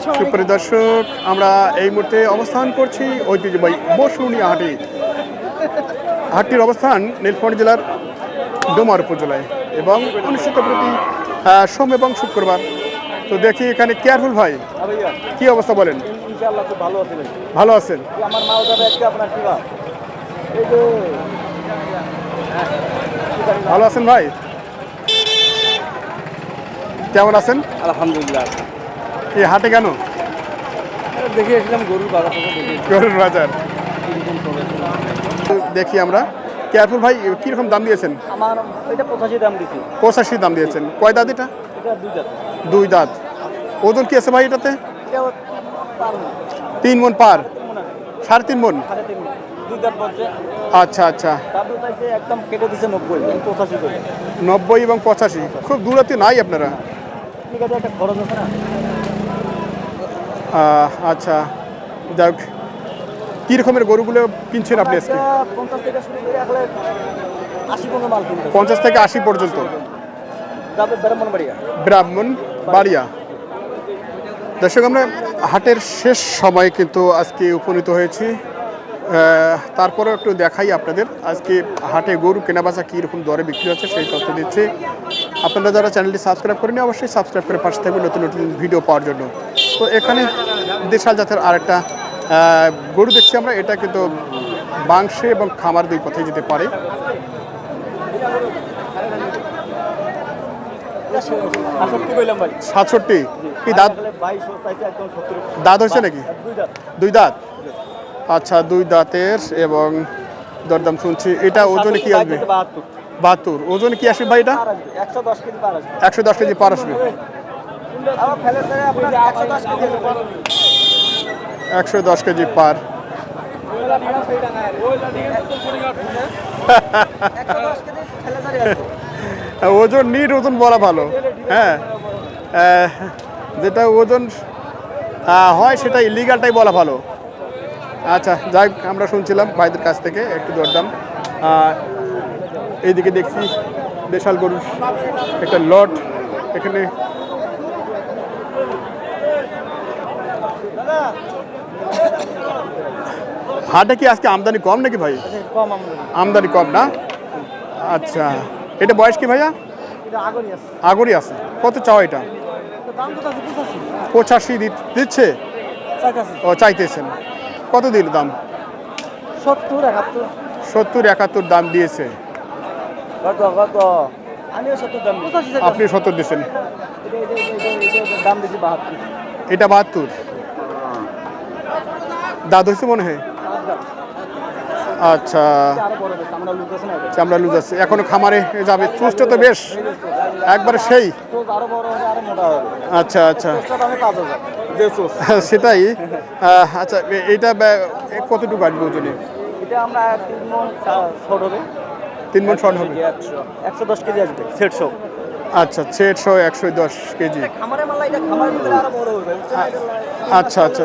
সুপ্রিয় দর্শক আমরা এই মুহূর্তে অবস্থান করছি ঐতিহ্যবাহী বসুনিয়া হাটে। হাটটির অবস্থান নীলফামারী জেলার ডোমার উপজেলায়। এবং অনুষ্ঠিত প্রতি সোম এবং শুক্রবার। তো দেখি এখানে কেয়ারফুল ভাই? কি অবস্থা বলেন? ভালো আছেন? ভালো আছেন ভাই? কেমন আছেন? আলহামদুলিল্লাহ। এই হাটে কেন? দেখে এসেছিলাম গরুর বাজার গরুর বাজার। দেখি আমরা। কেয়ারফুল ভাই কীরকম দাম দিয়েছেন? আমার এটা পঁচাশি দাম দিছি। পঁচাশি দাম দিয়েছেন। কয় দাঁত এটা? দুই দাঁত। ওজন কি আছে ভাই এটাতে? তিন মন পার সাড়ে তিন মন? আচ্ছা আচ্ছা। নব্বই এবং পঁচাশি খুব দূরত্বে নাই আপনারা ঠিক আছে একটা খরচ আছে না আহ, আচ্ছা যাক কী রকমের গরুগুলো কিনছেন আপনি আজকে? পঞ্চাশ থেকে আশি পর্যন্ত ব্রাহ্মণ বাড়িয়া দর্শক আমরা হাটের শেষ সময় কিন্তু আজকে উপনীত হয়েছি। আহ, তারপরেও একটু দেখাই আপনাদের আজকে হাটে গরু কেনাবেচা কীরকম দরে বিক্রি হচ্ছে সেই তথ্য দিচ্ছি। আপনারা যারা চ্যানেলটি সাবস্ক্রাইব করেনি অবশ্যই সাবস্ক্রাইব করে পাশে থাকবে নতুন নতুন ভিডিও পাওয়ার জন্য। তো এখানে দেশাল জাতের আরেকটা আহ, গরু দেখছি আমরা। এটা কিন্তু বাংশে এবং খামার দুই পথে যেতে পারে। সাতষট্টি কি দাঁত? দাঁত হয়েছে নাকি? দুই দাঁত। আচ্ছা দুই দাঁতের এবং দরদাম শুনছি। এটা ওজনে কি আসবে? বাহাত্তর। ওজনে কি আসবে ভাই এটা? পার আসবে একশো দশ কেজি পার আসবে। একশো দশ কেজি পার। ওজন, নিট ওজন বলা ভালো। হ্যাঁ। যেটা ওজন হয় সেটা ইলিগালটাই বলা ভালো। আচ্ছা যাই আমরা শুনছিলাম ভাইদের কাছ থেকে একটু দরদাম। এইদিকে দেখছি দেশাল গরুর একটা লট। এখানে হাটে কি আজকে আমদানি কম নাকি ভাই কম আমদানি কম না আচ্ছা এটা বয়স কি ভাইয়া আগরই আছে কত চাও এটা পঁচাশি দিচ্ছে ও চাইতেছেন কত দিল দাম সত্তর একাত্তর সত্তর একাত্তর দাম দিয়েছে কত কত আপনি সত্তর দিয়েছেন বাহাত্তর এটা বাহাত্তর দাঁত হয়েছে মনে হয়? আচ্ছা। এটা। চামড়া লুজ আছে। এখনও খামারে যাবে। চুষটা তো বেশ। একবারে সেই। আচ্ছা আচ্ছা। সেটাই। আচ্ছা এ- এইটা ব্যা- কতটুকু আসবে ওজনে? এটা তিন মন শর্ট হবে। একশো একশো দশ কেজি। আসবে সেট আচ্ছা সেটশো একশো দশ কেজি এটা আচ্ছা, আচ্ছা।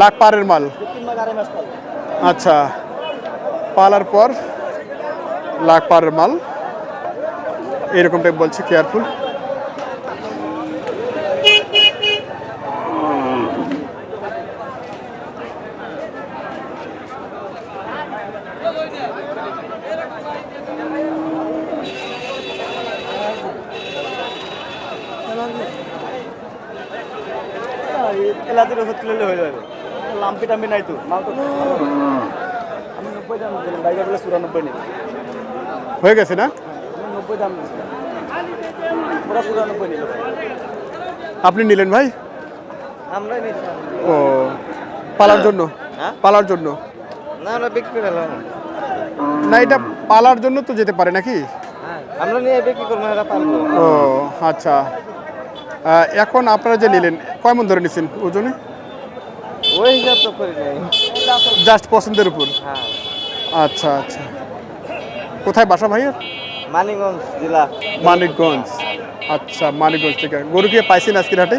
লাখ পারের মাল। আচ্ছা পালার পর লাখ পারের মাল। এরকমটাই বলছে কেয়ারফুল এলাচির ওষুধ খেলে হয়ে যাবে। লাম্পি টাম্পি নাই তো মাল তো আমি নব্বই দাম দিলাম বাইরে বলে চুরানব্বই নেই। হয়ে গেছে না? নব্বই দাম দিয়েছিলাম ওরা চুরানব্বই নিল। আপনি নিলেন ভাই? আমরাই নিচ্ছি ও পালার জন্য? হ্যাঁ? পালার জন্য? না আমরা বিক্রি করে না এটা পালার জন্য তো যেতে পারে নাকি? আমরা নিয়ে বিক্রি করব এরা পারব। ও আচ্ছা। এখন আপনারা যে নিলেন কয় মন ধরে নিছেন ওজনে? ওই হিসাব তো করি নাই। জাস্ট পছন্দের উপর? হ্যাঁ। আচ্ছা আচ্ছা। কোথায় বাসা ভাইয়ের? মানিকগঞ্জ জেলা। মানিকগঞ্জ। আচ্ছা মানিকগঞ্জ থেকে। গরু কি পাইছেন আজকের হাটে?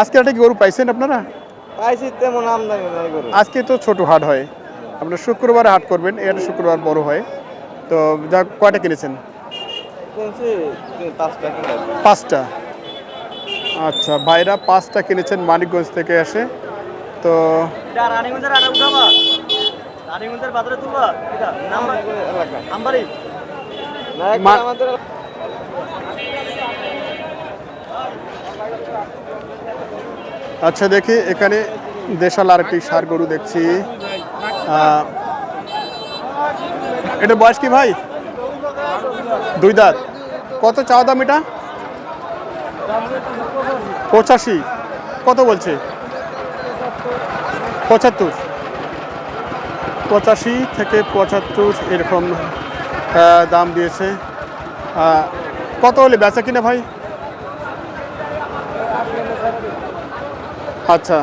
আজকের হাটে কি গরু পাইছেন আপনারা? পাইছি তেমন আমদানি নাই গরু। আজকে তো ছোট হাট হয়। আপনার শুক্রবারে হাট করবেন এটা শুক্রবার বড় হয়। তো যা কয়টা কিনেছেন? কিনছি পাঁচটা পাঁচটা। আচ্ছা ভাইরা পাঁচটা কিনেছেন মানিকগঞ্জ থেকে এসে। তো আচ্ছা দেখি এখানে দেশাল আরেকটি সার গরু দেখছি। এটা বয়স কি ভাই? দুই দাঁত। কত চাওয়া দাম এটা? পঁচাশি। কত বলছে? পঁচাত্তর। পঁচাশি থেকে পঁচাত্তর এরকম দাম দিয়েছে। কত হলে বেচা কিনা ভাই? আচ্ছা।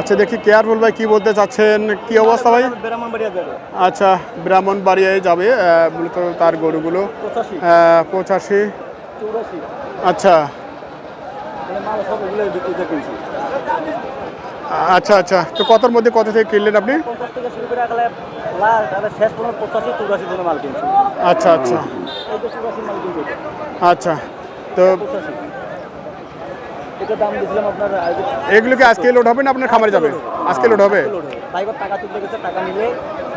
আচ্ছা দেখি কেয়ারফুল ভাই কি বলতে চাচ্ছেন? কি অবস্থা ভাই? যাবে আচ্ছা ব্রাহ্মণবাড়িয়ায় যাবে আহ, মূলত তার গরুগুলো। পঁচাশি। আচ্ছা মানে মাল সব এগুলো বিক্রিতে কিনছি আচ্ছা আচ্ছা। তো কতর মধ্যে কত থেকে কিনলেন আপনি? আচ্ছা আচ্ছা। আচ্ছা। তো এগুলো কি আজকে লোড হবে না আপনার খামারে যাবে? আজকে লোড হবে। টাকা তুলতে গেছে টাকা নিলে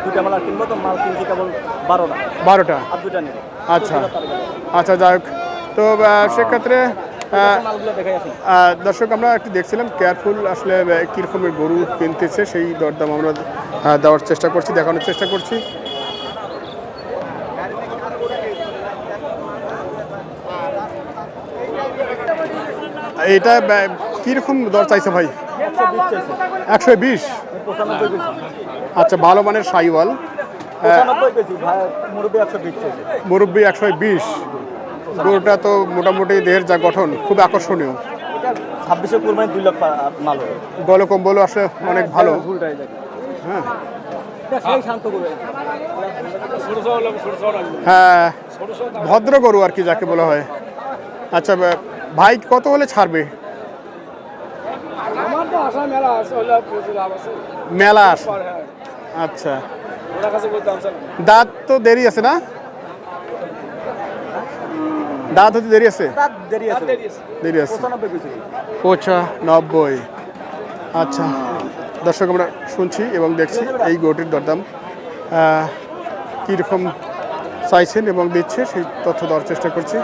দুটা মাল কিনবো তো মাল কিনছি কেবল বারোটা। বারোটা? আর দুটা নেবে। আচ্ছা। আচ্ছা যাই হোক। তো সেক্ষেত্রে দর্শক আমরা একটু দেখছিলাম কেয়ারফুল আসলে আহ, কী রকমের গরু কিনতেছে সেই দরদাম আমরা দেওয়ার চেষ্টা করছি দেখানোর চেষ্টা করছি। এটা কীরকম দর চাইছে ভাই? একশো বিশ। আচ্ছা ভালো মানের সাইওয়াল। মুরব্বী একশো বিশ। গরুটা তো মোটামুটি দেহের যা গঠন খুব আকর্ষণীয়। ছাব্বিশে কুরবানি দুই পা- মাল গল কম্বলও আসলে অনেক ভালো। হ্যাঁ। হ্যাঁ ভদ্র গরু আর কি যাকে বলা হয়। আচ্ছা ভাই কত হলে ছাড়বে? মেলা হ্যাঁ। আচ্ছা। দাঁত তো দেরি আছে না? দাঁত হতে দেরি আছে? দেরি আছে। দেরি আছে। পঁচানব্বই আচ্ছা। দর্শক আমরা শুনছি এবং দেখছি এই গরুটির দরদাম। কীরকম চাইছেন এবং দিচ্ছে সেই তথ্য দেওয়ার চেষ্টা করছি।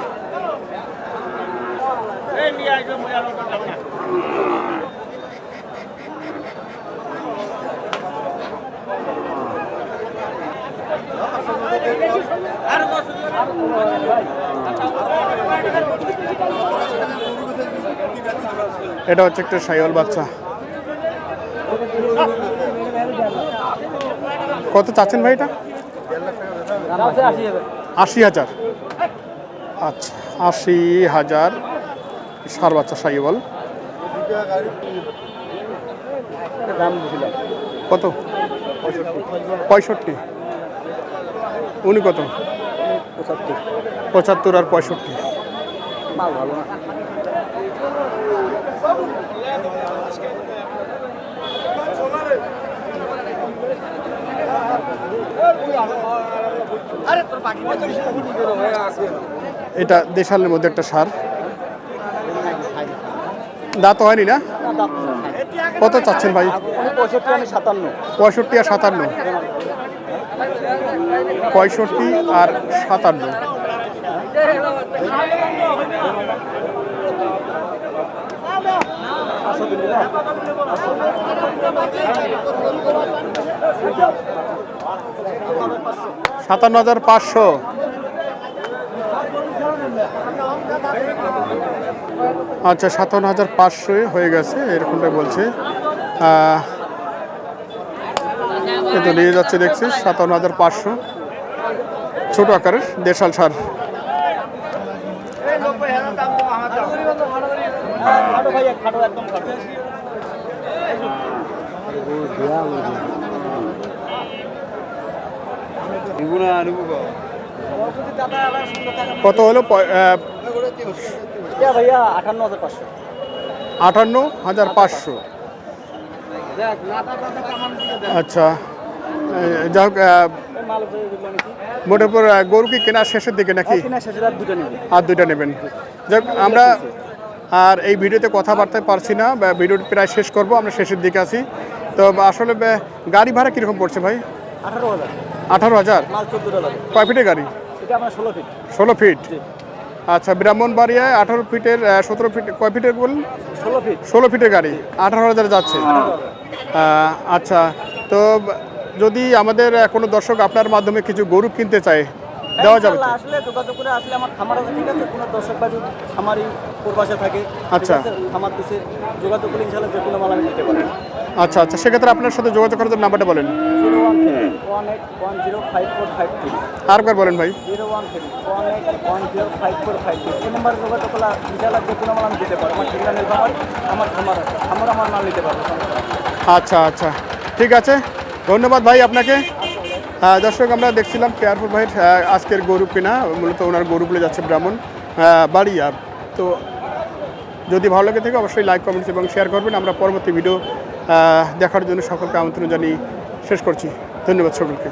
এটা হচ্ছে একটা সাইওয়াল বাচ্চা। কত চাচ্ছেন ভাই এটা? আশি হাজার। আচ্ছা আশি হাজার সার বাচ্চা সাইওয়াল কত? পঁয়ষট্টি। উনি কত? পঁচাত্তর আর পঁয়ষট্টি। এটা দেশালের মধ্যে একটা সার। দাঁত হয়নি না? কত চাচ্ছেন ভাই? পঁয়ষট্টি আর সাতান্ন। পঁয়ষট্টি আর সাতান্ন পাঁচশো দিন না সাতান্ন হাজার পাঁচশো। আচ্ছা সাতান্ন হাজার পাঁচশো হয়ে গেছে এরকমটা বলছে। আহ, এ তো নিয়ে যাচ্ছে দেখছি সাতান্ন হাজার পাঁচশো। ছোট আকারের দেশাল সার। খাটো ভাই খাটো একদম খাটো। কত হলো? ভাইয়া আটান্ন হাজার পাঁচশো। আটান্ন হাজার পাঁচশো। আচ্ছা। যাই হোক আহ, গরু কি কেনার শেষের দিকে নাকি? নেবে আর দুইটা নেবেন। যাই হোক, আমরা আর এই ভিডিওতে কথাবার্তায় পারছি না বা ভিডিওটি প্রায় শেষ করব আমরা শেষের দিকে আছি। তো আসলে গাড়ি ভাড়া কীরকম পড়ছে ভাই? আঠারো হাজার। আঠারো হাজার? কয় ফিটের গাড়ি? ষোলো ফিট। আচ্ছা ব্রাহ্মণবাড়িয়ায় আঠারো ফিটের সতেরো ফিট কয় ফিটের বলুন ষোলো ফিট। ষোলো ফিটের গাড়ি। আঠারো হাজার যাচ্ছে। আচ্ছা তো যদি আমাদের কোনো দর্শক আপনার মাধ্যমে কিছু গরু কিনতে চায় দেওয়া যাবে আসলে যোগাযোগ করে আসলে আমার খামার আছে ঠিক আছে? কোনো দর্শক বাজু খামারই পূর্বাসে থাকে আচ্ছা। আছে? খামার দিছে যোগাযোগ করে ইনশাল্লাহ যে কোনো মাল আমি দিতে পারি আচ্ছা আচ্ছা। সেক্ষেত্রে আপনার সাথে যোগাযোগ করার জন্য নাম্বারটা বলেন। আরেকবার বলেন ভাই। আমার আমার আমার নিতে আচ্ছা আচ্ছা। ঠিক আছে। ধন্যবাদ ভাই আপনাকে। দর্শক, আমরা দেখছিলাম পেয়ারপুর ভাইয়ের আজকের গরু কেনা, মূলত ওনার গরুগুলো যাচ্ছে ব্রাহ্মণ বাড়ি বাড়িয়া তো যদি ভালো লাগে থাকে অবশ্যই লাইক কমেন্টস এবং শেয়ার করবেন। আমরা পরবর্তী ভিডিও দেখার জন্য সকলকে আমন্ত্রণ জানিয়ে শেষ করছি। ধন্যবাদ সকলকে।